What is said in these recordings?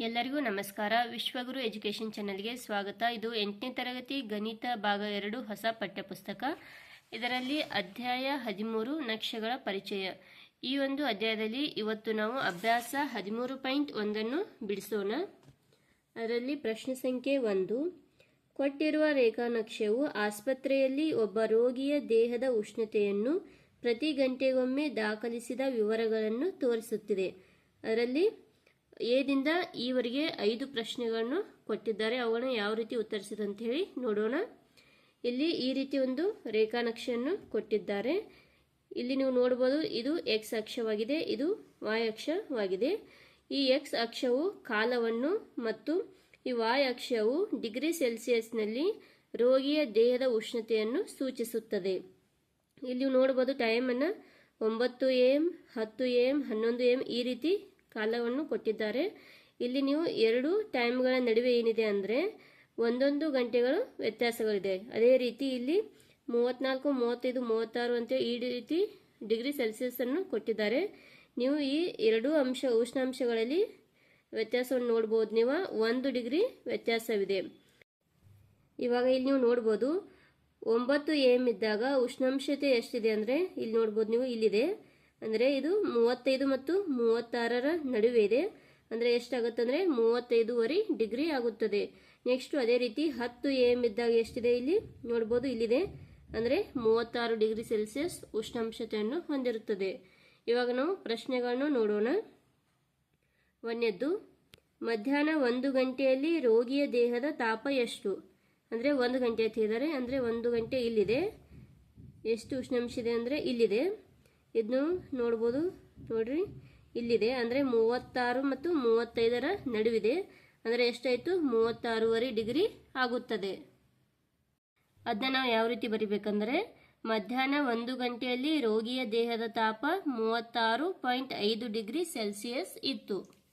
ಎಲ್ಲರಿಗೂ ನಮಸ್ಕಾರ. ವಿಶ್ವಗುರು ಎಜುಕೇಷನ್ ಚಾನಲ್ಗೆ ಸ್ವಾಗತ. ಇದು ಎಂಟನೇ ತರಗತಿ ಗಣಿತ ಭಾಗ ಎರಡು ಹೊಸ ಪಠ್ಯಪುಸ್ತಕ. ಇದರಲ್ಲಿ ಅಧ್ಯಾಯ ಹದಿಮೂರು ನಕ್ಷೆಗಳ ಪರಿಚಯ. ಈ ಒಂದು ಅಧ್ಯಾಯದಲ್ಲಿ ಇವತ್ತು ನಾವು ಅಭ್ಯಾಸ ಹದಿಮೂರು ಪಾಯಿಂಟ್ ಒಂದನ್ನು ಬಿಡಿಸೋಣ. ಅದರಲ್ಲಿ ಪ್ರಶ್ನೆ ಸಂಖ್ಯೆ ಒಂದು. ಕೊಟ್ಟಿರುವ ರೇಖಾ ನಕ್ಷೆಯು ಆಸ್ಪತ್ರೆಯಲ್ಲಿ ಒಬ್ಬ ರೋಗಿಯ ದೇಹದ ಉಷ್ಣತೆಯನ್ನು ಪ್ರತಿ ಗಂಟೆಗೊಮ್ಮೆ ದಾಖಲಿಸಿದ ವಿವರಗಳನ್ನು ತೋರಿಸುತ್ತಿದೆ. ಅದರಲ್ಲಿ ಎದಿಂದ ಈವರೆಗೆ ಐದು ಪ್ರಶ್ನೆಗಳನ್ನು ಕೊಟ್ಟಿದ್ದಾರೆ. ಅವುಗಳನ್ನ ಯಾವ ರೀತಿ ಉತ್ತರಿಸಿದೆ ಅಂತ ಹೇಳಿ ನೋಡೋಣ. ಇಲ್ಲಿ ಈ ರೀತಿ ಒಂದು ರೇಖಾನಕ್ಷೆಯನ್ನು ಕೊಟ್ಟಿದ್ದಾರೆ. ಇಲ್ಲಿ ನೀವು ನೋಡಬಹುದು, ಇದು ಎಕ್ಸ್ ಅಕ್ಷವಾಗಿದೆ, ಇದು ವಾಯ್ ಅಕ್ಷವಾಗಿದೆ. ಈ ಎಕ್ಸ್ ಅಕ್ಷವು ಕಾಲವನ್ನು ಮತ್ತು ಈ ವಾಯ್ ಅಕ್ಷವು ಡಿಗ್ರಿ ಸೆಲ್ಸಿಯಸ್ನಲ್ಲಿ ರೋಗಿಯ ದೇಹದ ಉಷ್ಣತೆಯನ್ನು ಸೂಚಿಸುತ್ತದೆ. ಇಲ್ಲಿ ನೀವು ನೋಡಬಹುದು ಟೈಮನ್ನು, ಒಂಬತ್ತು ಎಂ ಹತ್ತು ಎಂ, ಹನ್ನೊಂದು ಎಂ ಈ ರೀತಿ ಕಾಲವನ್ನು ಕೊಟ್ಟಿದ್ದಾರೆ. ಇಲ್ಲಿ ನೀವು ಎರಡು ಟೈಮ್ಗಳ ನಡುವೆ ಏನಿದೆ ಅಂದರೆ, ಒಂದೊಂದು ಗಂಟೆಗಳು ವ್ಯತ್ಯಾಸಗಳಿದೆ. ಅದೇ ರೀತಿ ಇಲ್ಲಿ ಮೂವತ್ನಾಲ್ಕು, ಮೂವತ್ತೈದು, ಮೂವತ್ತಾರು ಅಂತ ಈ ರೀತಿ ಡಿಗ್ರಿ ಸೆಲ್ಸಿಯಸ್ ಅನ್ನು ಕೊಟ್ಟಿದ್ದಾರೆ. ನೀವು ಈ ಎರಡು ಅಂಶ, ಉಷ್ಣಾಂಶಗಳಲ್ಲಿ ವ್ಯತ್ಯಾಸವನ್ನು ನೋಡ್ಬೋದು. ನೀವು ಒಂದು ಡಿಗ್ರಿ ವ್ಯತ್ಯಾಸವಿದೆ. ಇವಾಗ ಇಲ್ಲಿ ನೀವು ನೋಡ್ಬೋದು, ಒಂಬತ್ತು ಎಂ ಇದ್ದಾಗ ಉಷ್ಣಾಂಶತೆ ಎಷ್ಟಿದೆ ಅಂದರೆ, ಇಲ್ಲಿ ನೋಡ್ಬೋದು ನೀವು ಇಲ್ಲಿದೆ. ಅಂದರೆ ಇದು ಮೂವತ್ತೈದು ಮತ್ತು ಮೂವತ್ತಾರರ ನಡುವೆ ಇದೆ. ಅಂದರೆ ಎಷ್ಟಾಗುತ್ತೆ ಅಂದರೆ ಮೂವತ್ತೈದೂವರೆ ಡಿಗ್ರಿ ಆಗುತ್ತದೆ. ನೆಕ್ಸ್ಟ್ ಅದೇ ರೀತಿ ಹತ್ತು ಎ ಎಂ ಇದ್ದಾಗ ಎಷ್ಟಿದೆ ಇಲ್ಲಿ? ನೋಡ್ಬೋದು ಇಲ್ಲಿದೆ. ಅಂದರೆ ಮೂವತ್ತಾರು ಡಿಗ್ರಿ ಸೆಲ್ಸಿಯಸ್ ಉಷ್ಣಾಂಶತೆಯನ್ನು ಹೊಂದಿರುತ್ತದೆ. ಇವಾಗ ನಾವು ಪ್ರಶ್ನೆಗಳನ್ನು ನೋಡೋಣ. ಒಂದನೇದ್ದು, ಮಧ್ಯಾಹ್ನ ಒಂದು ಗಂಟೆಯಲ್ಲಿ ರೋಗಿಯ ದೇಹದ ತಾಪ ಎಷ್ಟು? ಅಂದರೆ ಒಂದು ಗಂಟೆ ಅಂತ ಹೇಳಿದ್ದಾರೆ. ಅಂದರೆ ಒಂದು ಗಂಟೆ ಇಲ್ಲಿದೆ. ಎಷ್ಟು ಉಷ್ಣಾಂಶ ಇದೆ ಅಂದರೆ ಇಲ್ಲಿದೆ. ಇದನ್ನು ನೋಡ್ಬೋದು ನೋಡ್ರಿ. ಇಲ್ಲಿದೆ. ಅಂದರೆ ಮೂವತ್ತಾರು ಮತ್ತು ಮೂವತ್ತೈದರ ನಡುವಿದೆ. ಅಂದರೆ ಎಷ್ಟಾಯಿತು? ಮೂವತ್ತಾರೂವರೆ ಡಿಗ್ರಿ ಆಗುತ್ತದೆ. ಅದನ್ನ ನಾವು ಯಾವ ರೀತಿ ಬರಿಬೇಕಂದ್ರೆ, ಮಧ್ಯಾಹ್ನ ಒಂದು ಗಂಟೆಯಲ್ಲಿ ರೋಗಿಯ ದೇಹದ ತಾಪ ಮೂವತ್ತಾರು ಪಾಯಿಂಟ್ ಐದು ಡಿಗ್ರಿ ಸೆಲ್ಸಿಯಸ್ ಇತ್ತು.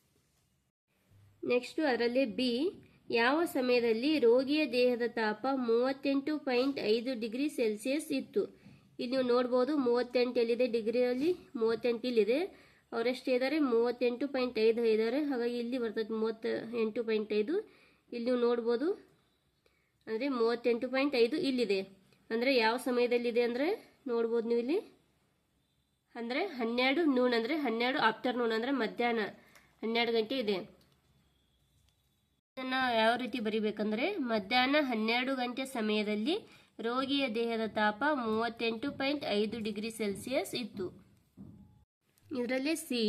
ನೆಕ್ಸ್ಟು ಅದರಲ್ಲಿ ಬಿ, ಯಾವ ಸಮಯದಲ್ಲಿ ರೋಗಿಯ ದೇಹದ ತಾಪ ಮೂವತ್ತೆಂಟು ಪಾಯಿಂಟ್ ಐದು ಡಿಗ್ರಿ ಸೆಲ್ಸಿಯಸ್ ಇತ್ತು. ಇಲ್ಲಿ ನೀವು ನೋಡ್ಬೋದು ಮೂವತ್ತೆಂಟು ಎಲ್ಲಿದೆ? ಡಿಗ್ರಿಯಲ್ಲಿ ಮೂವತ್ತೆಂಟು ಇಲ್ಲಿದೆ. ಅವರೆಷ್ಟು ಇದ್ದಾರೆ ಮೂವತ್ತೆಂಟು ಪಾಯಿಂಟ್ ಐದು ಇದ್ದಾರೆ ಹಾಗಾಗಿ ಇಲ್ಲಿ ಬರ್ತದೆ ಮೂವತ್ತ ಎಂಟು ಪಾಯಿಂಟ್ ಐದು. ಇಲ್ಲಿ ನೀವು ನೋಡ್ಬೋದು ಅಂದರೆ ಮೂವತ್ತೆಂಟು ಪಾಯಿಂಟ್ ಐದು ಇಲ್ಲಿದೆ. ಅಂದರೆ ಯಾವ ಸಮಯದಲ್ಲಿದೆ ಅಂದರೆ? ನೋಡ್ಬೋದು ನೀವು ಇಲ್ಲಿ. ಅಂದರೆ ಹನ್ನೆರಡು ನೂನ್ ಅಂದರೆ ಹನ್ನೆರಡು ಆಫ್ಟರ್ನೂನ್ ಅಂದರೆ ಮಧ್ಯಾಹ್ನ ಹನ್ನೆರಡು ಗಂಟೆ ಇದೆ. ಇದನ್ನು ಯಾವ ರೀತಿ ಬರಿಬೇಕಂದ್ರೆ ಮಧ್ಯಾಹ್ನ ಹನ್ನೆರಡು ಗಂಟೆ ಸಮಯದಲ್ಲಿ ರೋಗಿಯ ದೇಹದ ತಾಪ ಮೂವತ್ತೆಂಟು ಪಾಯಿಂಟ್ ಐದು ಡಿಗ್ರಿ ಸೆಲ್ಸಿಯಸ್ ಇತ್ತು. ಇದರಲ್ಲಿ ಸಿ,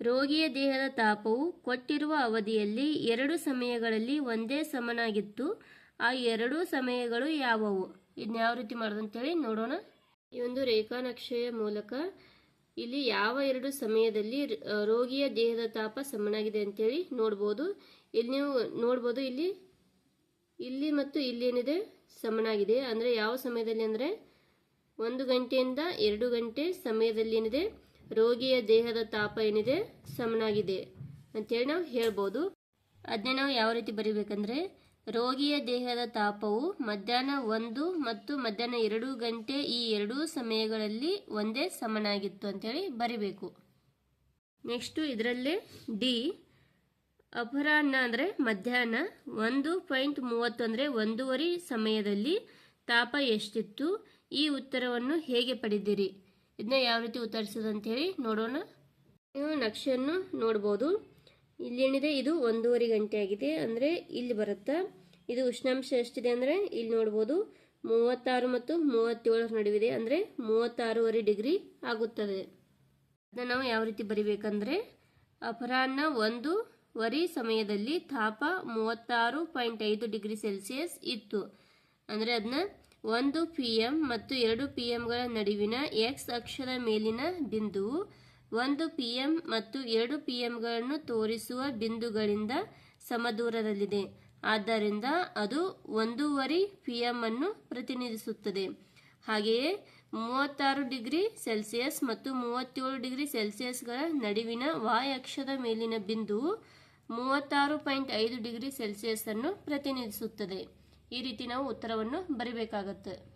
ರೋಗಿಯ ದೇಹದ ತಾಪವು ಕೊಟ್ಟಿರುವ ಅವಧಿಯಲ್ಲಿ ಎರಡು ಸಮಯಗಳಲ್ಲಿ ಒಂದೇ ಸಮನಾಗಿತ್ತು. ಆ ಎರಡೂ ಸಮಯಗಳು ಯಾವುವು? ಇದನ್ನ ಯಾವ ರೀತಿ ಮಾಡೋದಂತೇಳಿ ನೋಡೋಣ. ಈ ಒಂದು ರೇಖಾನಕ್ಷೆಯ ಮೂಲಕ ಇಲ್ಲಿ ಯಾವ ಎರಡು ಸಮಯದಲ್ಲಿ ರೋಗಿಯ ದೇಹದ ತಾಪ ಸಮನಾಗಿದೆ ಅಂತೇಳಿ ನೋಡ್ಬೋದು. ಇಲ್ಲಿ ನೀವು ನೋಡ್ಬೋದು ಇಲ್ಲಿ ಇಲ್ಲಿ ಮತ್ತು ಇಲ್ಲಿ ಏನಿದೆ ಸಮನಾಗಿದೆ. ಅಂದರೆ ಯಾವ ಸಮಯದಲ್ಲಿ ಅಂದರೆ? ಒಂದು ಗಂಟೆಯಿಂದ ಎರಡು ಗಂಟೆ ಸಮಯದಲ್ಲಿ ಏನಿದೆ? ರೋಗಿಯ ದೇಹದ ತಾಪ ಏನಿದೆ? ಸಮನಾಗಿದೆ ಅಂತೇಳಿ ನಾವು ಹೇಳ್ಬೋದು. ಅದನ್ನೇ ನಾವು ಯಾವ ರೀತಿ ಬರೀಬೇಕಂದ್ರೆ? ರೋಗಿಯ ದೇಹದ ತಾಪವು ಮಧ್ಯಾಹ್ನ ಒಂದು ಮತ್ತು ಮಧ್ಯಾಹ್ನ ಎರಡು ಗಂಟೆ ಈ ಎರಡೂ ಸಮಯಗಳಲ್ಲಿ ಒಂದೇ ಸಮನಾಗಿತ್ತು ಅಂತೇಳಿ ಬರಿಬೇಕು. ನೆಕ್ಸ್ಟು ಇದರಲ್ಲೇ ಡಿ ಅಪರಾಹ್ನ ಅಂದರೆ ಮಧ್ಯಾಹ್ನ ಒಂದು ಪಾಯಿಂಟ್ ಮೂವತ್ತು ಅಂದರೆ ಒಂದೂವರೆ ಸಮಯದಲ್ಲಿ ತಾಪ ಎಷ್ಟಿತ್ತು? ಈ ಉತ್ತರವನ್ನು ಹೇಗೆ ಪಡೆದಿರಿ? ಇದನ್ನ ಯಾವ ರೀತಿ ಉತ್ತರಿಸೋದು ಅಂತೇಳಿ ನೋಡೋಣ. ನೀವು ನಕ್ಷೆಯನ್ನು ನೋಡ್ಬೋದು. ಇಲ್ಲೇನಿದೆ? ಇದು ಒಂದೂವರೆ ಗಂಟೆ ಆಗಿದೆ. ಅಂದರೆ ಇಲ್ಲಿ ಬರುತ್ತಾ? ಇದು ಉಷ್ಣಾಂಶ ಎಷ್ಟಿದೆ ಅಂದರೆ ಇಲ್ಲಿ ನೋಡ್ಬೋದು. ಮೂವತ್ತಾರು ಮತ್ತು ಮೂವತ್ತೇಳರ ನಡುವಿದೆ. ಅಂದರೆ ಮೂವತ್ತಾರೂವರೆ ಡಿಗ್ರಿ ಆಗುತ್ತದೆ. ಅದನ್ನು ನಾವು ಯಾವ ರೀತಿ ಬರಿಬೇಕಂದ್ರೆ, ಅಪರಾಹ್ನ ಒಂದು ವರಿ ಸಮಯದಲ್ಲಿ ತಾಪ ಮೂವತ್ತಾರು ಪಾಯಿಂಟ್ ಐದು ಡಿಗ್ರಿ ಸೆಲ್ಸಿಯಸ್ ಇತ್ತು. ಅಂದರೆ ಅದನ್ನ ಒಂದು ಪಿ ಎಂ ಮತ್ತು ಎರಡು ಪಿ ಎಂಗಳ ನಡುವಿನ ಎಕ್ಸ್ ಅಕ್ಷದ ಮೇಲಿನ ಬಿಂದುವು ಒಂದು ಪಿ ಎಂ ಮತ್ತು ಎರಡು ಪಿ ಎಂಗಳನ್ನು ತೋರಿಸುವ ಬಿಂದುಗಳಿಂದ ಸಮದೂರದಲ್ಲಿದೆ. ಆದ್ದರಿಂದ ಅದು ಒಂದೂವರೆ ಪಿ ಎಂ ಅನ್ನು ಪ್ರತಿನಿಧಿಸುತ್ತದೆ. ಹಾಗೆಯೇ ಮೂವತ್ತಾರು ಡಿಗ್ರಿ ಸೆಲ್ಸಿಯಸ್ ಮತ್ತು ಮೂವತ್ತೇಳು ಡಿಗ್ರಿ ಸೆಲ್ಸಿಯಸ್ಗಳ ನಡುವಿನ ವಾಯ್ ಅಕ್ಷದ ಮೇಲಿನ ಬಿಂದುವು ಮೂವತ್ತಾರು ಪಾಯಿಂಟ್ ಐದು ಡಿಗ್ರಿ ಸೆಲ್ಸಿಯಸ್ ಅನ್ನು ಪ್ರತಿನಿಧಿಸುತ್ತದೆ. ಈ ರೀತಿ ನಾವು ಉತ್ತರವನ್ನು ಬರಿಬೇಕಾಗತ್ತೆ.